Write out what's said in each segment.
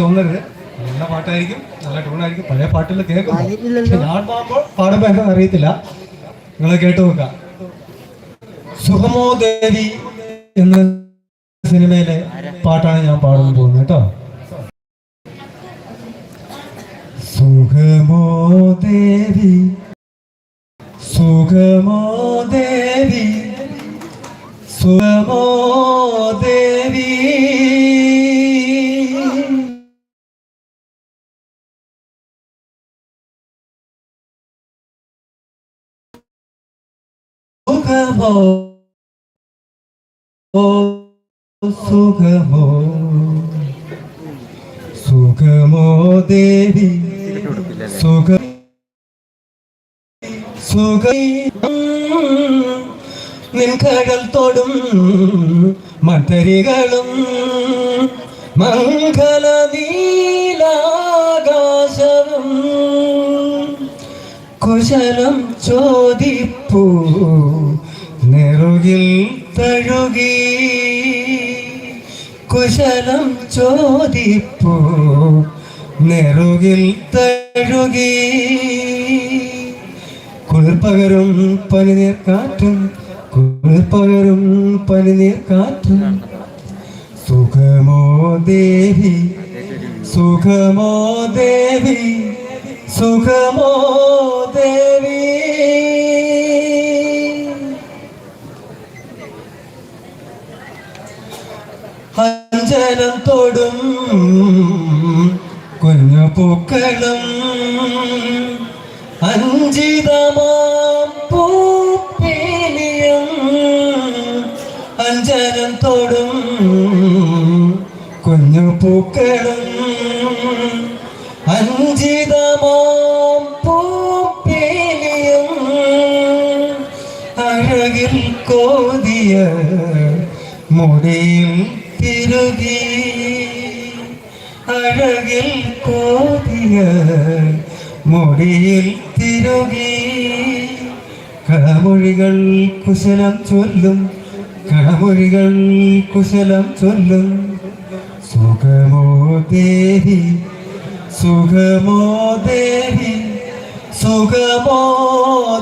തോന്നരുത്. നല്ല പാട്ടായിരിക്കും നല്ല ടൂണായിരിക്കും പഴയ പാട്ടിൽ കേൾക്കും ഞാൻ പാടുമ്പോൾ പാടുമ്പോൾ എന്താ അറിയത്തില്ല. നിങ്ങൾ കേട്ടു നോക്കാം സുഖമോ ദേവി എന്ന സിനിമയിലെ പാട്ടാണ് ഞാൻ പാടാൻ പോകുന്നത് കേട്ടോ. സുഖമോ ദേവി സുഖമോ ദേവി സുഖമോ ദേവി. സുഖമോ സുഖമോ സുഖമോ ദേവി സുഖ സുഖ നിൻകടൽ തൊടും മത്തരികളും മംഗള കുശലം ചോദിപ്പൂ നെറുകിൽ തഴുകി. കുശലം ചോദിപ്പൂ നെറുകിൽ തഴുകി. കുളിർപ്പകരും പനിനീർ കാറ്റും കുളിർപ്പകരും പനിനീർ കാറ്റും. സുഖമോ ദേവി സുഖമോ ദേവി സുഖമോ അഞ്ജനം തൊടും കുഞ്ഞു പൂക്കളും അഞ്ചിതമാം പൂപ്പേലിയും അഞ്ചനം തൊടും കുഞ്ഞു പൂക്കളും അഞ്ചിതമാം പൂപ്പേലിയും അഴകിൽ കോതിയ മുടിയിൽ തിരുകി അഴകിൽ കോതിയ മുടിയിൽ തിരുകി. കളമൊഴികൾ കുശലം ചൊല്ലും കളമൊഴികൾ കുശലം ചൊല്ലും. സുഖമോ ദേവി സുഖമോ ദേവി സുഖമോ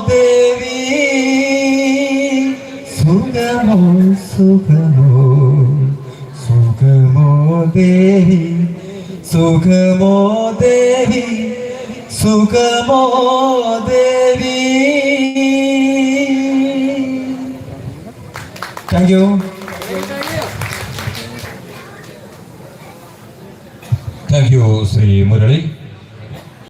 ദേവി. സുഖമോ സുഖമോ. ദേവി സുഖമോ ദേവി സുഖമോ Devi. Thank you thank you Shri Murali.